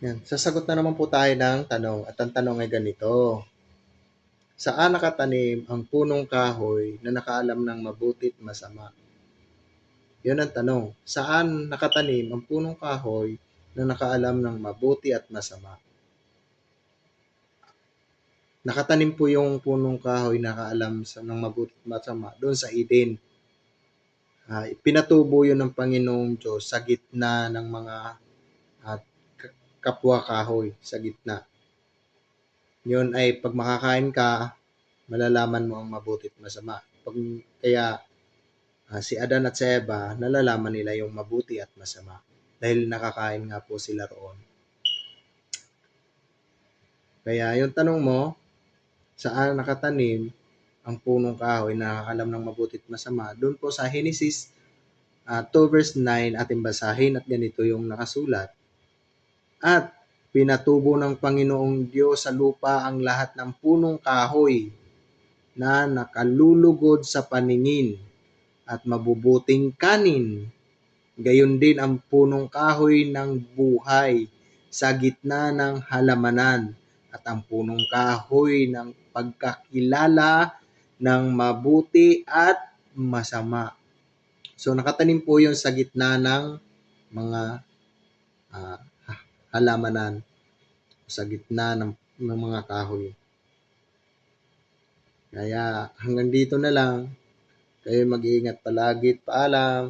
Yan. Sasagot na naman po tayo ng tanong. At ang tanong ay ganito. Saan nakatanim ang punong kahoy na nakaalam ng mabuti at masama? Yun ang tanong. Saan nakatanim ang punong kahoy na nakaalam ng mabuti at masama? Nakatanim po yung punong kahoy na nakaalam sa, ng mabuti at masama doon sa Eden. Ah, pinatubo yun ng Panginoong Diyos sa gitna ng mga at kapwa kahoy sa gitna. Yun ay pag makakain ka, malalaman mo ang mabuti at masama. Pag, kaya ah, si Adan at si Eva, nalalaman nila yung mabuti at masama. Dahil nakakain nga po sila roon. Kaya yung tanong mo, saan nakatanim ang punong kahoy na nakakalam ng mabuti at masama, doon po sa Genesis ah, 2 verse 9 ating basahin at ganito yung nakasulat. At pinatubo ng Panginoong Diyos sa lupa ang lahat ng punong kahoy na nakalulugod sa paningin at mabubuting kanin. Gayon din ang punong kahoy ng buhay sa gitna ng halamanan at ang punong kahoy ng pagkakilala ng mabuti at masama. So nakatanim po yun sa gitna ng mga ah, halamanan sa gitna ng, ng mga kahoy. Kaya hanggang dito na lang. Kayo mag-iingat palagi at paalam.